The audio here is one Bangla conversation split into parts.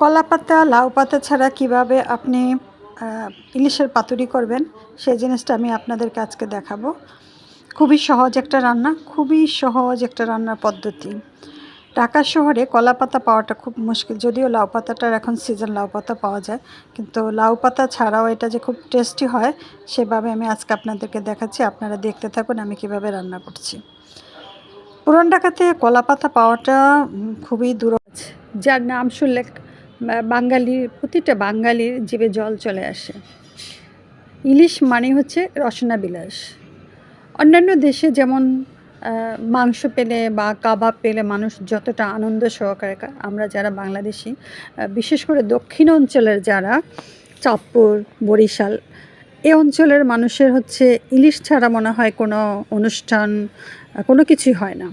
কলা পাতা লাউ পাতা ছাড়া কীভাবে আপনি ইলিশের পাতুরি করবেন, সেই জিনিসটা আমি আপনাদেরকে আজকে দেখাবো। খুবই সহজ একটা রান্না, খুবই সহজ একটা রান্নার পদ্ধতি। ঢাকা শহরে কলা পাতা পাওয়াটা খুব মুশকিল, যদিও লাউ পাতাটার এখন সিজন লাউ পাতা পাওয়া যায়, কিন্তু লাউ পাতা ছাড়াও এটা যে খুব টেস্টি হয়, সেভাবে আমি আজকে আপনাদেরকে দেখাচ্ছি, আপনারা দেখতে থাকুন আমি কীভাবে রান্না করছি। পুরান ঢাকাতে কলা পাতা পাওয়াটা খুবই দূর যার নাম শুনলে বাঙালির প্রতিটা বাঙালির জীবে জল চলে আসে। ইলিশ মানে হচ্ছে রসনা বিলাস। অন্যান্য দেশে যেমন মাংস পেলে বা কাবাব পেলে মানুষ যতটা আনন্দ সহকারে আমরা যারা বাংলাদেশি বিশেষ করে দক্ষিণ অঞ্চলের যারা, চাঁদপুর, বরিশাল, এ অঞ্চলের মানুষের হচ্ছে ইলিশ ছাড়া মনে হয় কোনো অনুষ্ঠান, কোনো কিছুই হয় না।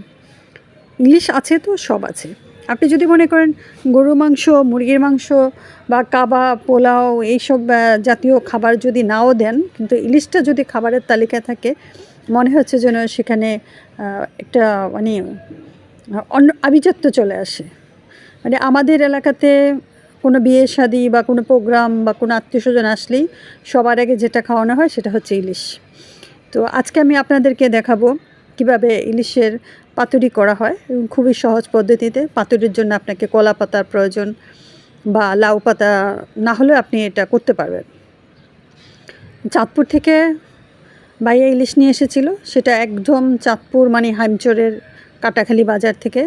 ইলিশ আছে তো, সব আছে। আপনি যদি মনে করেন গরু মাংস, মুরগির মাংস বা কাবা পোলাও এইসব জাতীয় খাবার যদি নাও দেন, কিন্তু ইলিশটা যদি খাবারের তালিকায় থাকে, মনে হচ্ছে যেন সেখানে একটা মানে অন্য আভিজাত্য চলে আসে। মানে আমাদের এলাকাতে কোনো বিয়ে শাদি বা কোনো প্রোগ্রাম বা কোনো আত্মীয় স্বজন আসলেই সবার আগে যেটা খাওয়ানো হয় সেটা হচ্ছে ইলিশ। তো আজকে আমি আপনাদেরকে দেখাবো কীভাবে ইলিশের পাতুরি করা হয়, খুবই সহজ পদ্ধতিতে। পাতুরির জন্য আপনাকে কলা পাতার প্রয়োজন বা লাউ পাতা না হলেও আপনি এটা করতে পারবেন। চাঁদপুর থেকে বাইয়া ইলিশ নিয়ে এসেছিল, সেটা একদম চাঁদপুর মানে হাইমচরের কাটাখালি বাজার থেকে।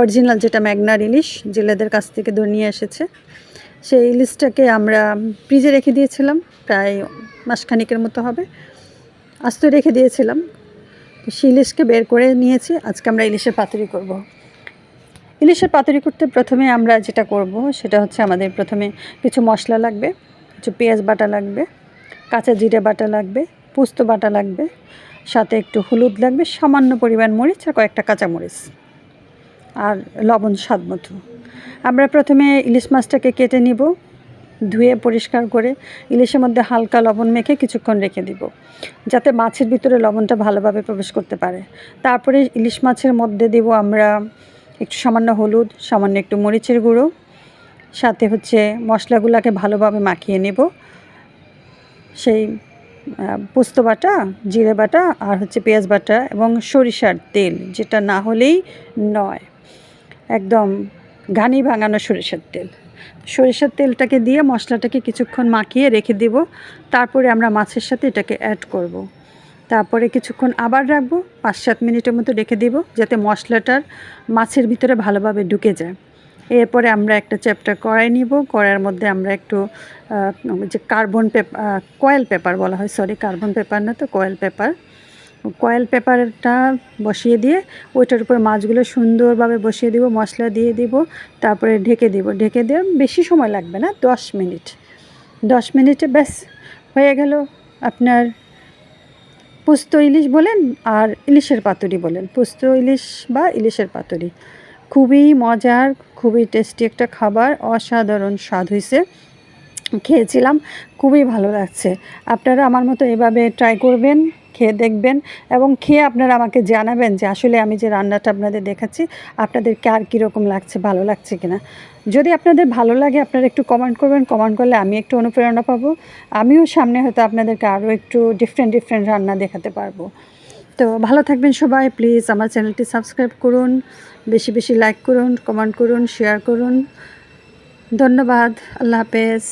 অরিজিনাল যেটা ম্যাগনার ইলিশ, জেলেদের কাছ থেকে ধরে নিয়ে এসেছে। সেই ইলিশটাকে আমরা ফ্রিজে রেখে দিয়েছিলাম, প্রায় মাসখানিকের মতো হবে। আস্ত রেখে দিয়েছিলাম। ইলিশকে বের করে নিয়েছি। আজকে আমরা ইলিশের পাতুরি করব। ইলিশের পাতুরি করতে প্রথমে আমরা যেটা করব, সেটা হচ্ছে আমাদের প্রথমে কিছু মশলা লাগবে, কিছু পেঁয়াজ বাটা লাগবে, কাঁচা জিরে বাটা লাগবে, পোস্ত বাটা লাগবে, সাথে একটু হলুদ লাগবে, সামান্য পরিমাণ মরিচ আর কয়েকটা কাঁচা মরিচ আর লবণ স্বাদ মতো। আমরা প্রথমে ইলিশ মাছটাকে কেটে নিব। ধুয়ে পরিষ্কার করে ইলিশের মধ্যে হালকা লবণ মেখে কিছুক্ষণ রেখে দিব, যাতে মাছের ভিতরে লবণটা ভালোভাবে প্রবেশ করতে পারে। তারপরে ইলিশ মাছের মধ্যে দিব আমরা একটু সামান্য হলুদ, সামান্য একটু মরিচের গুঁড়ো, সাথে হচ্ছে মশলাগুলোকে ভালোভাবে মাখিয়ে নেব। সেই পোস্ত বাটা, জিরে বাটা আর হচ্ছে পেঁয়াজ বাটা এবং সরিষার তেল, যেটা না হলেই নয়। একদম ঘানি ভাঙানো সরিষার তেল। সরিষার তেলটাকে দিয়ে মশলাটাকে কিছুক্ষণ মাখিয়ে রেখে দিব। তারপরে আমরা মাছের সাথে এটাকে অ্যাড করব। তারপরে কিছুক্ষণ আবার রাখব পাঁচ সাত মিনিটের মতো রেখে দিব, যাতে মশলাটার মাছের ভিতরে ভালোভাবে ঢুকে যায়। এরপরে আমরা একটা চ্যাপ্টার কড়াই নিব। কড়াইয়ের মধ্যে আমরা একটু যে কার্বন পেপার কয়েল পেপার বলা হয় সরি কার্বন পেপার না তো কয়েল পেপার কয়েল পেপারটা বসিয়ে দিয়ে ওইটার উপর মাছগুলো সুন্দরভাবে বসিয়ে দিব, মশলা দিয়ে দিব, তারপরে ঢেকে দিব। ঢেকে দিয়ে বেশি সময় লাগবে না, দশ মিনিট। দশ মিনিটে ব্যাস, হয়ে গেল আপনার পোস্ত ইলিশ বলেন আর ইলিশের পাতুরি বলেন। পোস্ত ইলিশ বা ইলিশের পাতুরি। খুবই মজার, খুবই টেস্টি একটা খাবার, অসাধারণ স্বাদ হয়েছে খেয়েছিলাম, খুবই ভালো লাগছে। আপনারা আমার মতো এভাবে ট্রাই করবেন। খেয়ে দেখবেন এবং খেয়ে আপনারা আমাকে জানাবেন যে আসলে আমি যে রান্নাটা আপনাদের দেখাচ্ছি আপনাদেরকে আর কীরকম লাগছে, ভালো লাগছে কিনা। যদি আপনাদের ভালো লাগে আপনারা একটু কমেন্ট করবেন কমেন্ট করলে আমি একটু অনুপ্রেরণা পাবো। আমিও সামনে হয়তো আপনাদেরকে আরও একটু ডিফারেন্ট ডিফারেন্ট রান্না দেখাতে পারব। তো ভালো থাকবেন সবাই প্লিজ আমার চ্যানেলটি সাবস্ক্রাইব করুন, বেশি বেশি লাইক করুন কমেন্ট করুন শেয়ার করুন। ধন্যবাদ, আল্লাহ হাফেজ।